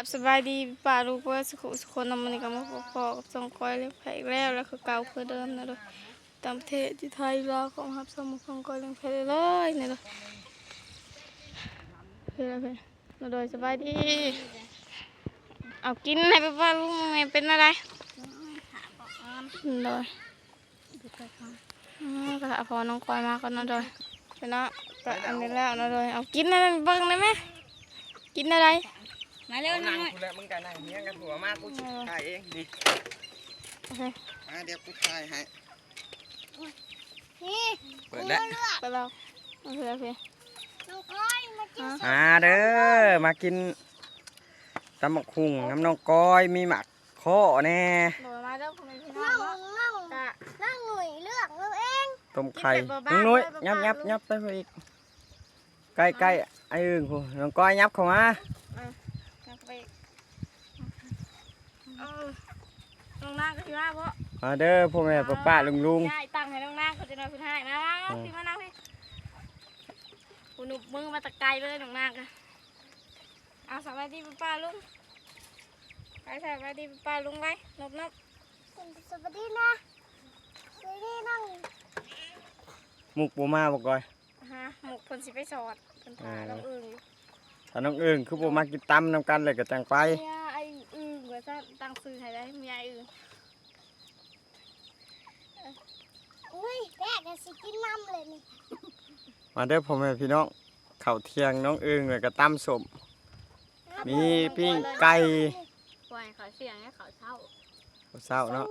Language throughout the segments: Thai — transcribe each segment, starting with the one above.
ครับสบายดีป่าลูกว่าสุขสุขคนนำมันนี่ก็มาพอๆกับสองก้อยเลี้ยงแพะอีกแล้วแล้วคือเก่าคือเดิมนะเลยตามประเทศที่ไทยลาของครับสมุทรสองก้อยเลี้ยงแพะเลยนี่เลยเพื่อนเพื่อนมาโดยสบายดี เอากินให้ไปป่าลูกแม่เป็นอะไรโดยอืมก็พอน้องก้อยมากนะโดยเนาะก็อันนี้แล้วนะโดยเอากินอะไรบิ่งได้ไหมกินอะไร มาเร็วนั่นั่งงกูแล้วมึงกันนั่งเฮียงกันหัวมากกูชิถ่ายเองนี่โอเคมาเดี๋ยวกูถ่ายให้นี่เปิดแล้วไปแล้วโอเคโอเคน้องก้อยมากินมาเด้อมากินตำบักคุงน้ำน้องก้อยมีหมักข้อแน่โดยมาเด้อพ่อแม่พี่น้อนั่งงเนาะนั่งกะนั่งหนุ่ยเลือกเราเองต้มไข่กินแบบน้องบ้านๆนุ้ยเลยยับบ้านๆยับลูกยับไปอีกใกล้ใกล้ไอ้อึ่งกูน้องก้อยยับเข้ามา กลับไป เออน้องนางก็สิว่าเพราะมาเด้อพ่อแม่ป้าป้าลุงลุงยายตั้งให้น้องนางเขาจะนอนพื้นให้มามาพี่มานั่งพี่กูหนุบมือมาตะไกลเลยน้องนางกันเอาสวัสดีป้าลุงไปสวัสดีป้าลุงไปนบนบสวัสดีนะสวัสดีนั่งมุกปูมาบอกก้อย ฮะหมกคนสิไปสอดคนถ่ายน้องอึ่งอยู่ถ้าน้องอึ่งคือปูมากินตำน้ำกันเลยก็จังไปเมียไอ้ อึ่งว่าจะตั้งซื้อให้ได้เมียไอ้อึ่งอุ้ยแม่จะสิกินน้ำเลยนี่มาเด้อพ่อแม่พี่น้องข้าวเที่ยงน้องอึ่งเลยก็ตำสมมีปิ้งไก่ปล่อยเขาเสียงให้เขาเช่าข้าวเช้าเนาะ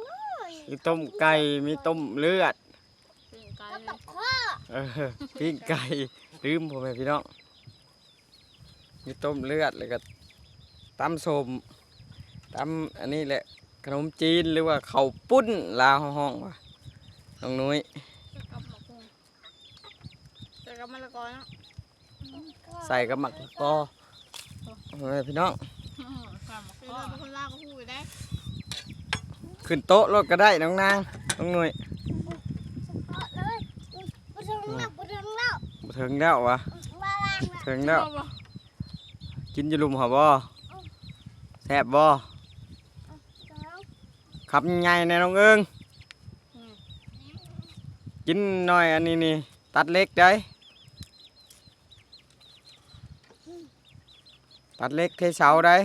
มีต้มไก่มีต้มเลือดสิ่งไกลก็เลตยกข้อเออปิ้งไก่ลืมพ่อแม่พี่น้องมีต้มเลือดแล้วก็ตำสม ตำอันนี้แหละขนมจีนหรือว่าข้าวปุ้นลาวห้องว่ะน้องนุ้ยกับหมกกุ้งใส่กับมะละกอเนาะใส่กับหมักก็พ่อแม่พี่น้องคือเราเป็นคนลาวก็พูดได้ขึ้นโต๊ะรถก็ได้น้องนางน้องนุ้ยข้อเลยบุถึงแล้วบุถึงแล้วบ่ถึงแล้ววะมาล้างละถึงแล้วกินอยูลุมหรอบ่แซ่บบ่ ขับใหญ่ๆแน่น้องเอิงกินหน่อยอันนี้นี่ตัดเล็กได้ตัดเล็กเทเสาได้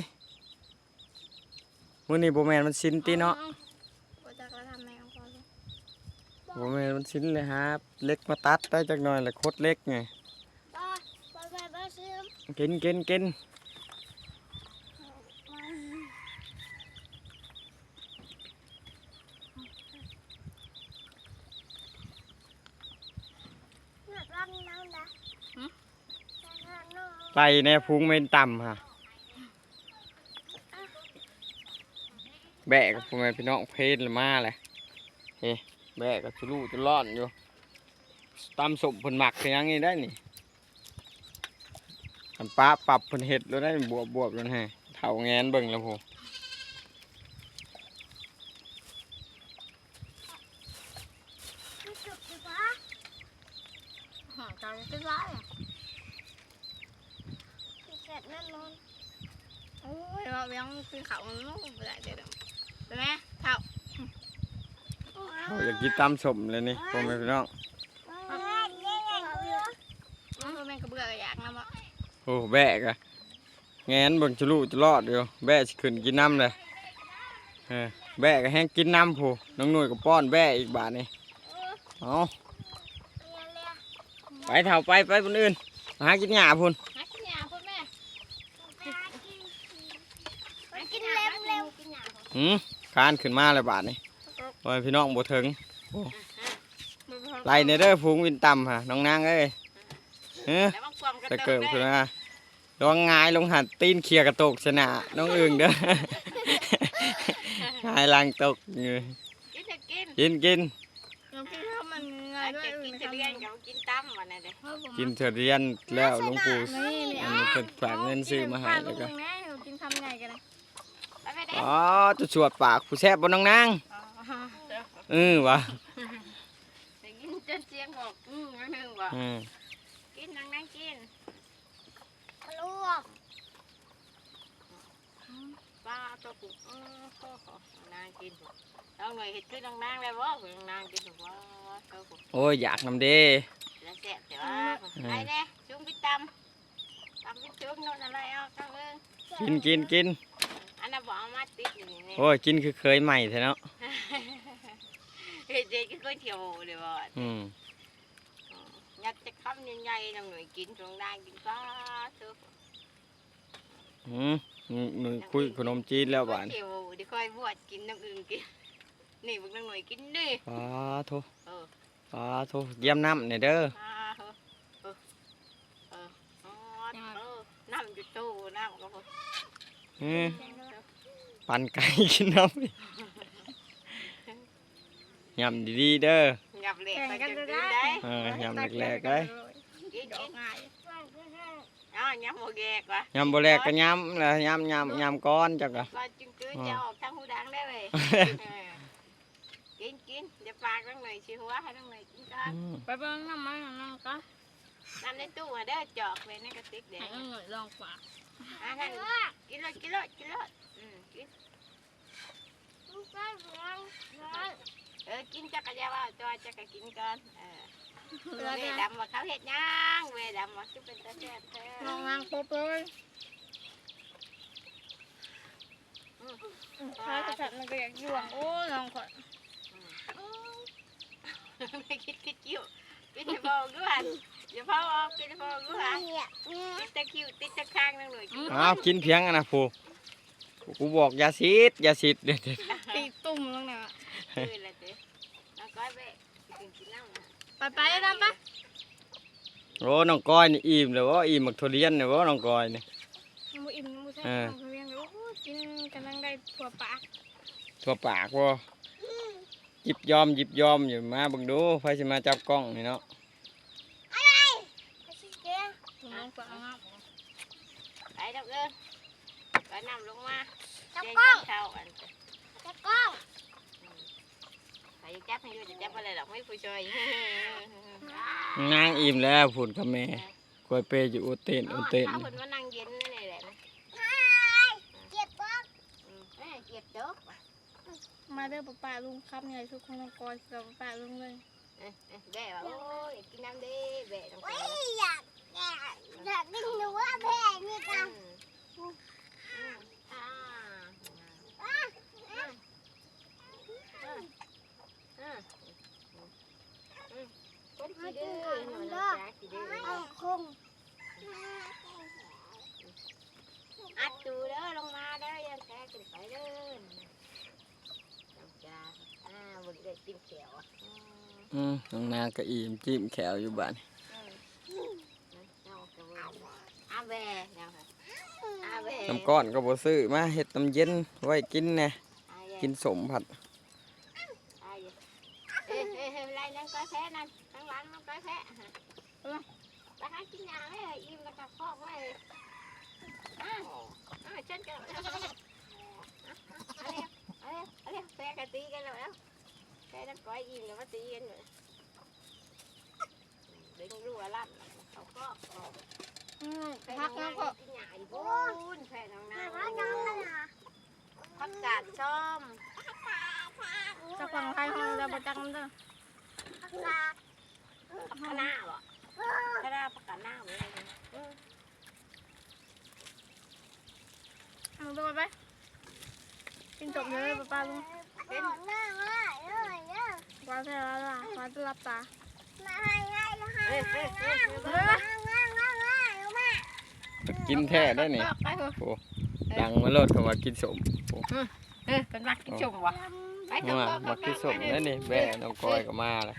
มื้อนี้บ่แม่นมันสิ้นติเนาะบ่จักแล้วทำแม่ของพ่อลูกบ่แม่นมันสิ้นเลยฮะเล็กมาตัดได้จักหน่อยแล้วคดเล็กไงต่อไปไปไปซื้อกินกินกิน หนักรังน้ำนะน้ำ ไล่แน่พุงเม่นต่ำฮะแบะกับพ่อแม่พี่น้องเพลนละมาเลยเฮ้แบะกับจุลูจุร้อนอยู่ตำสมเพิ่นหมักคือหยังนี่ได้นี่อันป้าปรับเพิ่นเห็ดแล้วได้บวบบวบแล้วให้เท่าแงนเบิ่งแล้วพูไม่จบสิปะหาเจ้าจะร้ายอะ พี่เสร็จแน่นอนโอ้ยว่ายังคือเขามันนู้นบ่ได้เดี๋ยวเดี๋ยวเป็นไงเขาเขาอยากกินตำสมเลยนี่พ่อแม่พี่น้องมันบ่แม่นกระเบื้อก็อยากนำอะโอ้แบะกะแงนเบิ่งจุลูจุรอดอยู่แบะสิขึ้นกินน้ำเลยเออแบะก็แห้งกินน้ำผู้น้องหน่วยก็ป้อนแบะอีกบาทนี่เอาไปเท่าไปไปคนอื่นมาหากินหญ้าพุ่น หากินยาพ่อแม่ กินเร็วเร็วกิน หนาหืมคานขึ้นมาเลยบาทนี่โอ้ยพี่น้องบ่ถึงไล่ในเด้อพุงวินต่ำฮะน้องนางเอ้ยเฮ้ยแล้วมันความกระจะโดเกิดดขึ้นมาลองงายลงหันตีนเขียกระตกชนะน้องอึ่งเด้องายลังตกอยู่กินจะกินกินกินเรากินข้าวมันง่ายด้วยกินจะเลี้ยงเขากินตั้มวันนั้นเด้กินเถอะเรียนแล้วหลวงปู่นี่นี่อันนี้เพิ่นฝากเงินซื้อมาให้แล้วก็ อ๋อจะสวดปากผู้แซ่บบ่น้องนางเออวะได้กินจนเสียงบอกอืมอันหนึงบ่อืมกินนั่งนั่งกินลวกอมาตัวกูอือโอ้โหนางกินน้องหน่อยเห็ดขึ้นน้องนางเลยบ่น้องนางกินถูกว่าตัวกูโอ้ยอยากนำเด้แล้วแซ่บแต่ว่าไอ้แน่จุ้งไปตำตำไปจุ้งโน่นอะไรเอาตั้งเอิงกินกินกินอั นนั้นบอกเอามาติดอยู่นี่โอ้ยกินคือเคยใหม่แท้เนาะเฮ็ดเด็กก็เที่ยวเดี๋ยวบ่อืมยากจะคำใหญ่ๆน้องหน่อยกินตรงนางกินก็ตัวอืมหนูคุยขนมจีนแล้วบ้านเที่ยวเดี๋ยวค่อยบวชกินน้ำอื่นกินนี่พวกน้องหน่อยกินดิปลาโทเออปลาโทเยี่ยมน้ำเนี่ยเด้ออ่าเออเออเอออ๋อเออน้ำอยู่ตู้น้ำก็พออืม ปั่นไก่กินน้ำดิยำดีๆเด้อหยับเหล็กแข่งไปกันจะจะกินได้ได้เออยำแรกๆเลยกินดอกิกนง่ายอ๋อหยับโมแกกว่ะยำบ่แรกก็ยำแล้วยำยำยำก้อนจักอะก็จึงคือจะออกทางหูดังได้เลยเออกินกินเดี๋ยวปากน้องหน่อยชิหัวให้น้องหน่อยกินก่อนอืมไปเบิ่งน้ำมันของน้องก็น้ำในตู้อะเด้อจอกเลยในกระติกเดี๋ยให้วน้องหน่อยลองฝากอะนั่นกินเลย กินเลยกินเลยอืมกินลูกได้เลี้ยงเลี้ยงเออกินจักรยานว่าจอยจักรกินก่อนเออเหลืเวอแต่ดำว่าเขาเห็ดหย่างเวดำว่าคือเป็นตะแซ่บแท้น้องนางปบเลยใช่กระสับมันก็อยากย่วงโอ้น้องขอไม่คิดคิดคิ้วกินให้พอด้วยอย่าพอออกกินให้พอด้วยเนี่ยเนี่ยติดตะคิ้วติดตะข้างนั่งหน่อยกินอ้าวกินเพียงอะนะผู กูบอกอย่าซีดอย่าซีดเด็ดตีตุ่มลงเนี่ยคือละเด้แล้วก็ไปกินกินน้ำนะไปไปๆดำไปโอ้น้องก้อยนี่อิ่มเลยว่าอิ่มหมักทุเรียนเลยว่าน้องก้อยนี่มูอิ่มมูใช่เออน้องเรียนโอ้โหกินกำลังได้ถั่วปากตัวปากว่าหยิบยอมหยิบยอมอยู่มาเบิ่งดูไฟสิมาจับกล้องนี่เนาะไอ้ชิเก้น้องปากงามไปดอกเอ้ย ก็นำลงมาจับเจ๊กล้องเช้าอันจับกล้องไปจับให้อยู่จะจับอะไรดอกไม่ผู้ช่วยนางอิ่มแล้วพูดกับแม่กล้วยเปยอยู่อุเตนอุเตนถ้าคนว่านั่งเย็นนี่แหละนะเก็บกล้องอืมเอ้ยเก็บเด้อมาเด้อป้าป้าลุงครับใหญ่สุดของน้องกอยกับป้าป้าลุงเลยเอ้ยเอ้ยแบะว่าโอ้ยกินน้ำดีแบะต้องเฮ้การยอยากอยากอยากกินหนูว่าแพ้นี่อืกัน มอืมอ่าอ่าอืมคนขี้ดื้อหนูนะจ๊ะขี้ดื้อ เอาคง อัดดูเด้อลงมาเด้อยังแท้ขึ้นไปเด้อจ้าอ่าบริเวณติ้มเขียวอะ อืมน้องนางก็อิ่มจิ้มแขวอยู่บ้านอาเบื้อาเนาะค่ะอาแบะน้ำก้อนก็บ่ซื้อมาเฮ็ดน้ำเย็นไว้กินแหน่กินสมผัดอะไรนั่นก้อยแพ้นั่นข้างหลังนั่นก้อยแพ้เออไปหากินยาไว้เลยอิ่มแล้วก็คอไว้เลยอ่าอ่าเช่นกันเอาเร็วเอาเร็วเอาเร็วแพ้กันตีกันแล้วแล้ว แพ้นั่นก้อยอิ่มแล้วมาตีกันอยู่ดึงรั่วลั่นเขาก็ออกอืมแพ้พักน้แล้อวงก็นางกินหญ้าอีกพูนแพ้น้องนาแต่งว่าน้องมันหาผักกาดส้มจะฟังใครห้องจะประจักมันเด้อผักกาดผักคะน้าบ่คะน้าผักกาดหน้าเลยเออมึงตัวไปกินจบเลยป้าป้าลุงเป็นหน้าง่าย เลยเยอะกว่ะรับตาว่าจะรับตามาให้ง่ายให้เอ้ยเอ้ยเอ้ยเอ้ยง่างมากินแท้ได้นี่ไปเถอะโอ้ดังมาโลดคำว่ากินสมเออเป็นมักกินชมวะไปเถอะว่ามากินสมนั่นนี่แบ่น้องกอยก็มาแล้ว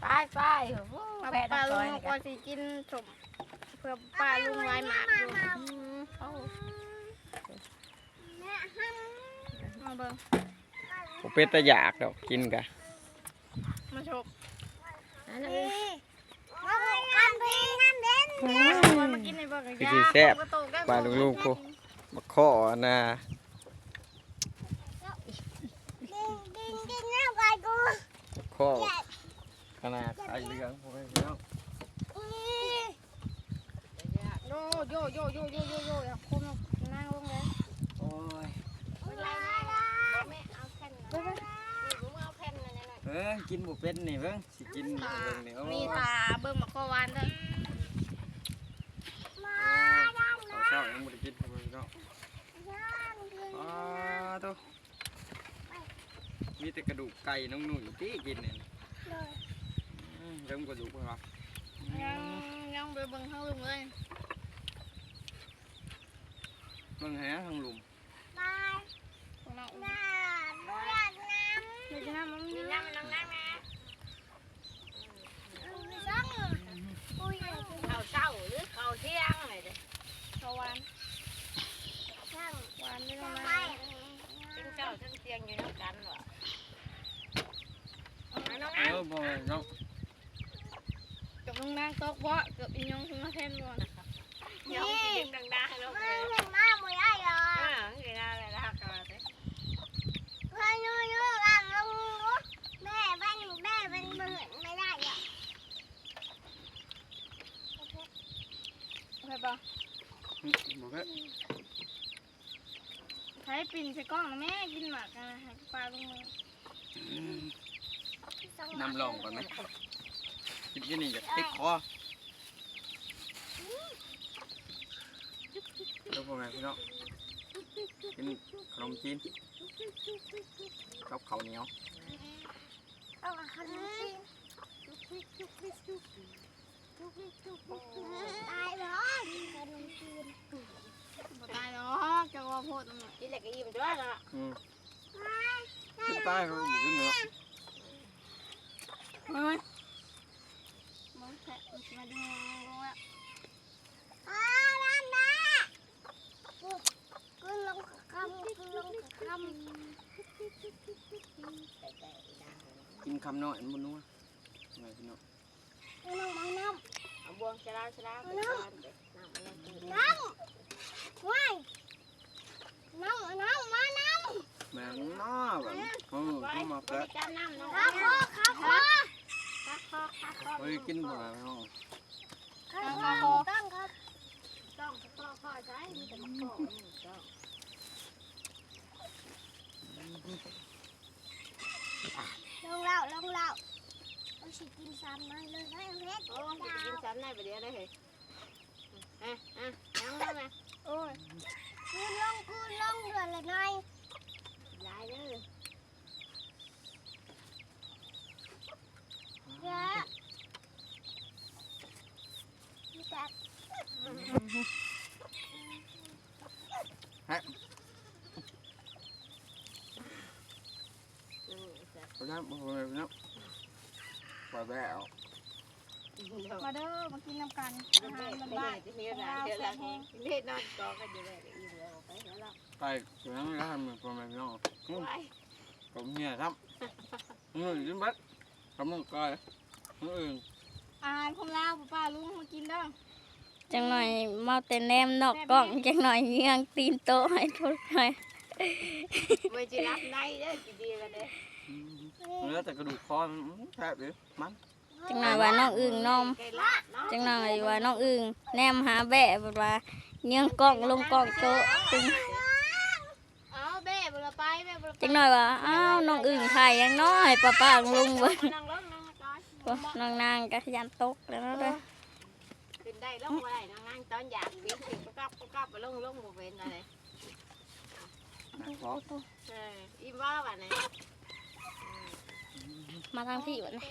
ไปไปโอ้โหป้าแพ้ป้าน้ำลุซอยงนี่กกัว่านสิกินจบเพื่อป้าลุงไว้หมาดูเอามาเบิ่ง บ่เป็นตาอยากดอกกินกะมาชมอันนั้นนี่มาให้งานเพลงงานเด่นมากินในเบิ่งคือสิแซ่บกระโตกได้ปลาลูกๆพวก มาข้อนะกินกินกินน้ำไปกูข้อขนาดไอเหลืองพ่อแม่พี่น้องโยโยโยโยโยโยโยอย่าคุมนั่งลงเลยโอ้ บิ่งกินบ่เป็นนี่เบิ่งสิกินนี่เบิ่งนี่โอ้มีทาเบิ่งหมักข้าวหวานเด้อมาย่างข้าวเช้ายังบ่ได้กินครับพี่น้องย่างเลยอ้าโตมีแต่กระดูกไก่น้องหนุ่ยที่กินนี่เลยอืมเริ่มกระดูกเพิ่นว่าอืยังมยังไปเบิ่งข้างลุมเลยเบิ่งแหทางหลุมมาพวกน้องหน้าหนูอยากน้ำเดี๋ยวจะน้ำมันกิมีนน้น้ำมันน้ำน้ำนะหนูไม่ต้องกูอยากกินข้าวเช้าหรือข้าวเที่ยงอะไรเด้อำข้าวหวานข้าวหวานไม่ต้องไปมากินเช้าทั้งเที่ยงอยู่ด้วยกันว่ะมาน้องเอน้อบ่น้องกับน้องนางตกบ่เกือบอีหยองขึ้นมาแทนบ่ำยองกินดังๆลูก มา เลย เห็นมาหมดได้เหรอ อ่ากินอะไรล่ะกันเลย เพื่อนยูยูหลังลงแม่บ้านหนูแม่เป็นเหมือนไม่ได้เหรอ โอเคป่ะ อืมบ่เผ็ด ใช้ปิ่นใส่กล้องนะแม่กินหมากกันนะให้ ปลาลงมืออืมน้ำลองก่อนไหมกินที่นี่อย่าติดคอแล้วพ่อแม่พี่น้องกินขนมจีนกับข้าวเหนียวเอาขนมจีนตายเหรอขนมจีนบ่ตายเนาะจะว่าโพดมันกินอะไรก็อิ่มด้วยนะอืมไม่ ตายเขาบ่กินเนื้อเฮ้ยมึงแทะมันมาดึงลงแล้วอ้านั่นนะกูลงคำกูลงคำกินคำน้อยมันนัวแม่พี่น้องกูลงน้ำเอาบวงชะลาชะลาน้อน้ำน้ำว้ายน้ำน้ำมาน้ แม่งน้อแบบเออไว้เข้ามาแปะริการน้ำน้องข้าวคอข้าวคอข้าคอข้าคอเฮ้ยกินบ่พี่น้อข้าคอต้องครับต้องข้อข้อใช้มีแต่มาข้อต้องลงแล้วลงแล้วเอาสิกินซ้ำมาเลยนะเพชรโอ้ยกินซ้ำในประเดี๋ยวได้เหรออะอะนั่งนั่งนะ โอ้ย กูลงกูลงเดือดเลยหน่อย ยายเด้อ เยอะมีแต่ อืม เพราะฉะ นั้นบ่แม่พี่น้องปล่อยไปแล้วเดี๋ยวมาเด้อมากินน้ำกันอาหารมันบ้าบ้านนที่มีอะไรเดี๋ยวละเล่นนอนกอกันอยู่เลยอิ่มแล้วไปแล้วไปถึงนั้นแล้วทำเหมือนพ่อแม่พี่น้องอืมไปผมเนี่ยครับอืมยิ้มบัดกำลังกายอืมอาหารของลาวป้าลุงมากินเด้อจังหน่อยเมาแต่แนมนอกกล้องจังหน่อยเยืองตีนโตะให้ทุกหน่อยไม่จะรับในเด้อกี่ดีกันเด้อ เนื้อแต่กระดูกคอมันอื้อแทบเลยมันจังหน่อยว่าน้องอึ่งนมไก่ละเนาะจังหน่อยว่าน้องอึ่งแนมหาแบะแบบว่าเยืองกล้องลงกล้องโตะจึงเอาเบ้บุรไปเบ้บุรไปจังหน่อยว่าอ้าวน้องอึ่งถ่ายยังน้อยป้าป้าลุงเบิ่งนั่งลงนั่งก่อนว่าน้องนางก็ยันตกแล้วเนาะเด้อขึ้นได้ลงได้นั่งนั่งตอนอยากวิ่งถึงก็กลับก็กลับไปลงลงบ่เป็นอะไรหนักคอเอออิ่มว่าวันนี้ มาทางพี่วะนี่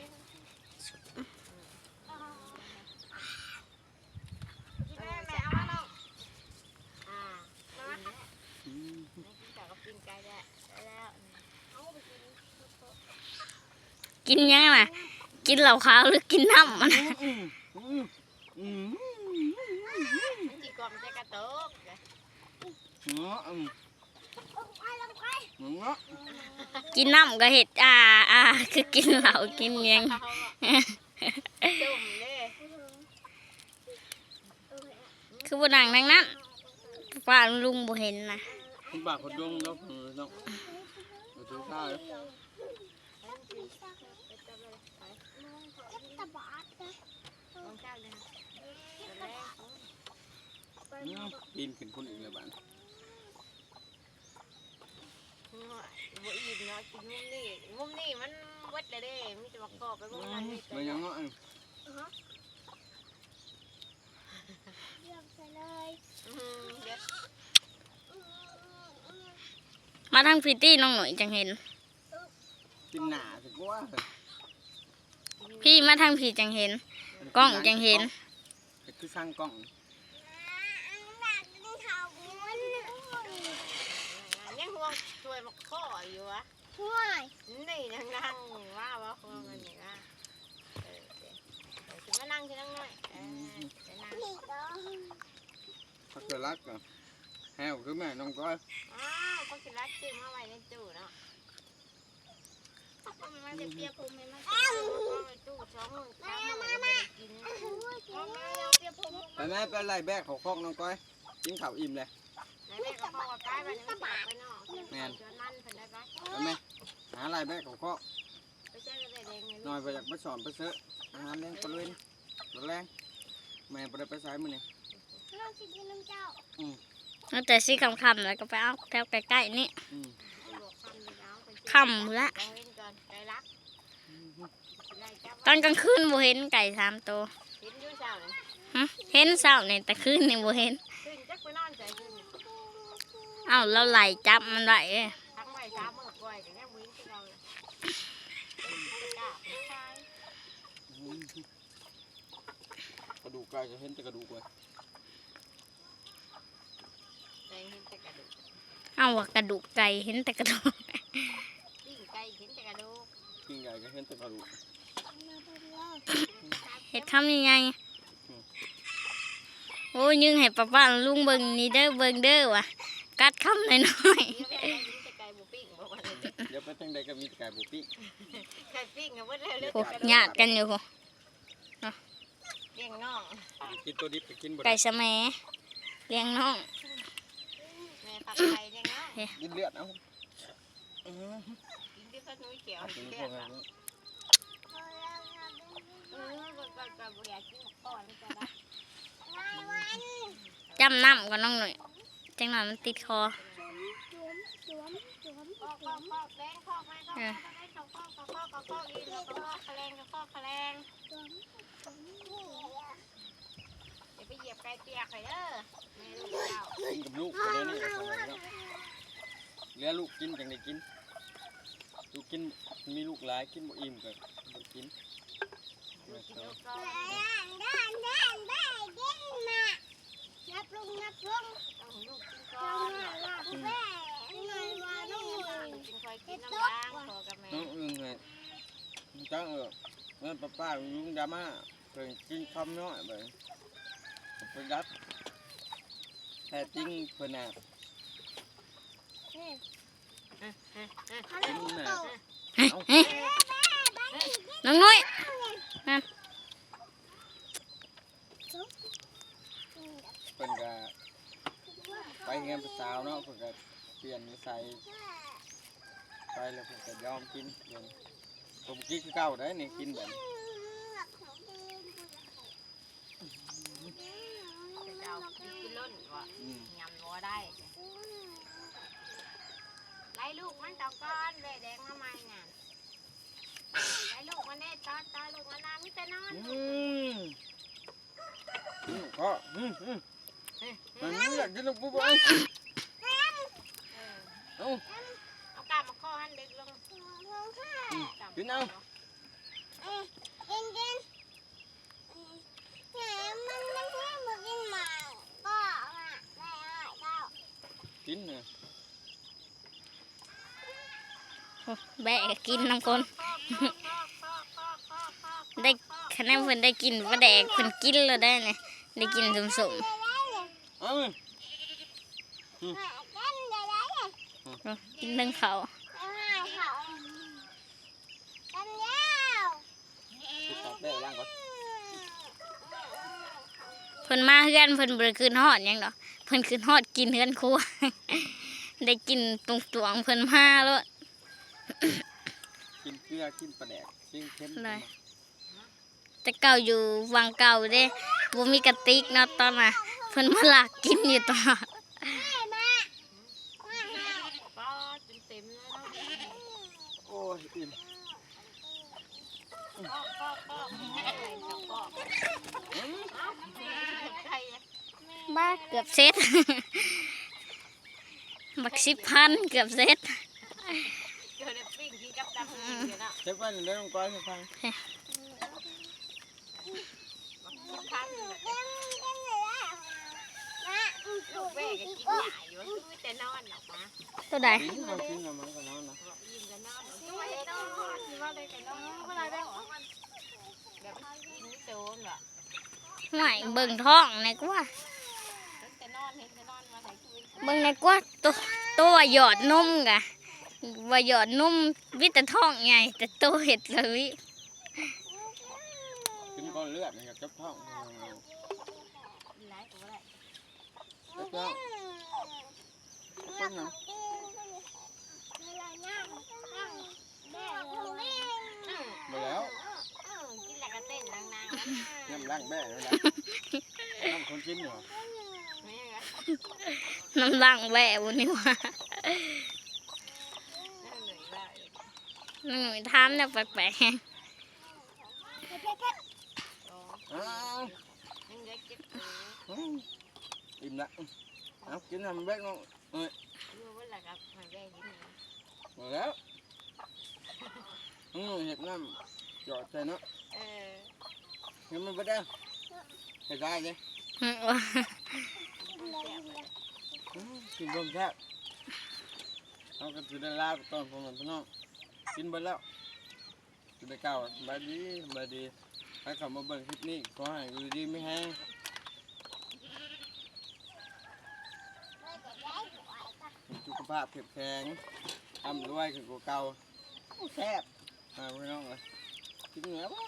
แม่แม่เอามาลงอ่าอืมกินจากกับกินไก่ได้แล้วกินยังน่ะกินเหล้าขาวหรือกินน้ำมันอืม กินน้ำก็เห็ดอ่าอ่าคือกินเหล้ากินหยังจุ่มเลยคือบ่นั่งนั่งนั้นป้าลุงบ่เห็นนะคุณปากคนดงเนาะเออเนาะเออถูกท่าเลยเก็บตะบาดนะลงเจ้าเลยอืมปีนขึ้นคนอื่นเลยบ้าน บ่อิ่มเนาะกินมุมนี้มุมนี้มันเบิดเลยเด้มีแต่บักกอกไปบ่นั่นนี่มันยังเนาะเลือกไปเลยอืมเดี๋ยวมาทางพิตตี้น้องหน่อยจังเห็น กินหนาสิกูว่าพี่มาทางพี่จังเห็น กล้องจังเห็น คือสร้างกล้อง อยากกินข้าวบุญ ยังห่ วยบักข้ออยู่วะช่วยนี่นั่งนั่งว่าว่าห่วงกันนี่นะเออเดี๋ยวเดี๋ยวสิมานั่งที่นั่งหน่อยเออเดี๋ยวนั่ง นี่ก็พักเกิดรักอะแฮวคือแม่น้องก้อยอ้าวเขาสิรักจื้อมาไว้ในตู้เนาะมันจะเปียกผมไหมมันเอาไว้ตู้สองหมื่นสามหมื่นไม่ได้กินเอามาเอาเปียกผม ไปแม่ไปไล่แบกเขาคอกน้องก้อยกินข้าวอิ่มเลย แม่ก็บอกว่าไปวันนี้ฝากไปนอกแม่น ชวนนั่นเพิ่นได้ปะไปแม่หาไล่แบกเขาคอกไปเจอกันได้เด้งเลยหน่อยไปอยากไปสอนไปเสื้ออาหารแรงปลาเวนปลาแรงแม่ไปได้ไปสายมือนี่น้องสิกินน้ำเจ้าตั้งแต่ซีคำคำๆแล้วก็ไปเอาแถวใกล้ๆนี่อืมค่ำละต้องเล่นก่อนไก่รักไล่จับตอนกลางคืนบ่เห็นไก่สามตัวเห็นอยู่เช้านี่หึเห็นเช้านี่แต่คืนนี่บ่เห็น ขึ้นจักไปนอนใจขึ้น เอ้าเราไหลจับมันไว้เอ้ยทั้งไว้สามมื้อก่อยก็ยังวิ่งที่เราเลยกล้าไม่ใช่กระดูกไก่จะเห็นแต่กระดูกเลยแต่เห็นแต่กระดูกเอ้าว่ากระดูกไก่เห็นแต่กระดูกปิ้งไก่เห็นแต่กระดูกกินไก่ก็เห็นแต่กระดูกเห็ดคำยังไงโอ้ยยึงให้ป้าป้าลุงเบิ่งนี่เด้อเบิ่งเด้อว่ะ กัดคำหน่อยเดี๋ยวไม่ได้เห็นแต่ไก่บุปิ้งบอกว่าเลยเดี๋ยวไปทางใดก็มีแต่ไก่บุปิ้งไก่ปิ้งเอาไว้เลยเลือๆโอ้กกระดูกญาติกันอยู่โหเลี้ยงน้องกินตัวดิบไปกินบ่ไก่ได้สะแหมเลี้ยงน้องแม่ผักไก่เลี้ยงน้องกินเลือดเอาอือกินที่พัดนุ้ยเขียวกินเลืพอวดกอะนี้เออก็ก็ก็บ่อยากกินก่อนก็ได้จำน้ำก็น้องหน่อย จังหน่อยมันติดคอสวมสวมสวมข้อข้อข้อแรงข้อไม่ข้อไม่ได้ข้อข้อข้อข้อข้อข้ออีกแล้วก็ข้อแรงก็ข้อแรงสวมสวมเดี๋ยวไปเหยียบไก่เปียกเลยเด้อแม่ลูกเจ้ากินกับลูกคนนี้นี่ก็ทำไงเนาะเหลือลูกกินจังได้กิน ลูกกินมีลูกหลายกินบ่อิ่มก็บ่กินลูกกินลูกก่ อนด้านด้านด้านด้านกินมานับลงนับลงต้องลูกกินลก่องนมาลงแม่หน่อยว่าน้องหน่อยกินคอยกินน้ำล้างพอกับแม่น้องอึ้งไงจังเออเมื่อป้าป้าลุงดราม่าเพิ่นกินคำน้อยไปไปดัดแต่จริงเพิ่นน่ะเขาเล่นโตน้องน้อย พิ่นก็ไปเรียนภาวเนาะเพิ่นก็เปลี่ยนนิสัยไปแล้วเพิ่นก็ยอมกินเพิ่นผมกินคือเก่าได้นี่กินแบบเจ้ากินล้นว่ะยำวัวได้ไล่ลูกมันต่อก้อนแม่แดงทำไมน่ะไล่ลูกมันได้ตอนตอนลูกมันน้ำมิแต่นอนอืมอืมก็อืมอืม มันไม่อยากกินลูกปุ๊บเอ้ยเออเอ้าเอากล้ามมาข้อหันดึกลงกินเอากินกินเนี่ยมันมันเพิ่งมากินหมาก็มาได้ได้เจ้ากินน่ะโอ้แบะก็กินน้ำคนได้คะแนนเพิ่นได้กินว่าแดกเพิ่นกินแล้วได้เนี่ยได้กินสมสม เอ้าๆกินทั้งเขาวไปตัดได้ล้างก่อนเพิ่นมาเฮือนเพิ่นบ่ได้ขึ้นฮอดหยังดอกเพิ่นขึ้นฮอดกินเฮือนครัวได้กินตรงตวงๆเพิ่นมาแล้วกินเกลือกินปลาแดกกินเค็มได้แต่เก่าอยู่วังเก่าเด้ บ่มีกระติกเนาะตอนน่ะเพิ่นมาลากกินอยู่ตอนอ้ม่บ้าเกือบเซ็ตบักสิบพันเกือบเซ็ตเกือบปิ้งกินกับตำเซ็ตวันเดินก้อนสิบพัน กินพันลูกแม่ก็กินหยาอยู่คือแต่นอนออกมาตัวใดกินมากินกับมันก็นอนนะบอกยิ้มกันนอนด้วยนอนที่ว่าได้กันนอนเวลาได้ขอมันแบบกินโซนแบบห่วยเบิ่งท้องในกว่าเห็นแต่นอนมาใส่คือเบิ่งในกว่าตัวตัวหยอดนมกะว่าหยอดนมวิตาท้องไงแต่ตัวเห็ดเลย ก้อนเลือดนี่กับจับท้องหลายตัวได้จับท้องต้นน้ำมาแล้วกินแล้วก็เต้นนางน้ำล้างแม่แล้วนะน้ำคนกินเหรอๆไม่งน้ำล่างแหววนี่ว่านั่นเหนื่อยว่าหนูทำเนี่ยแปลกอ้ อิ่มละเอากินทำแบกน้องอยู่ว่าละกับมันแย่ยิ้มมาแล้วอืมเห็ดน้ำหยอดใส่เนาะเออเห็นมันไปได้เห็ดได้เลยกินรวมแท้เอากระถือได้ลาบตอนผมมันพี่น้องกินไปแล้วกินไปเก่าบายดีสบายดี ให้เขามาเบิ่งคลิปนี้ขอให้อยู่ดีไม่แห้งสุขภาพเข้มแข็งทำรวยขึ้นกว่าเก่าแซ่บมาพี่น้องเลยกินเหนือบ่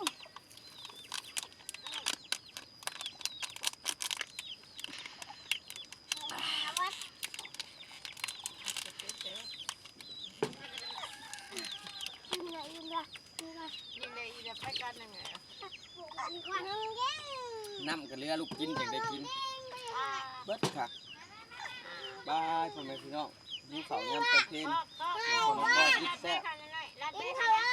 กินเลยกินเลยกินเลยยินเลยอีแบบไปกันยังไงอีกค นนึงเย้น้ำกับเรือลูกกินจังได้กิน เบิดค่ะบายพ่อแม่พี่น้องดูเขาวยามตะเพ็นก็ก็คนละก็คิดแซ่บ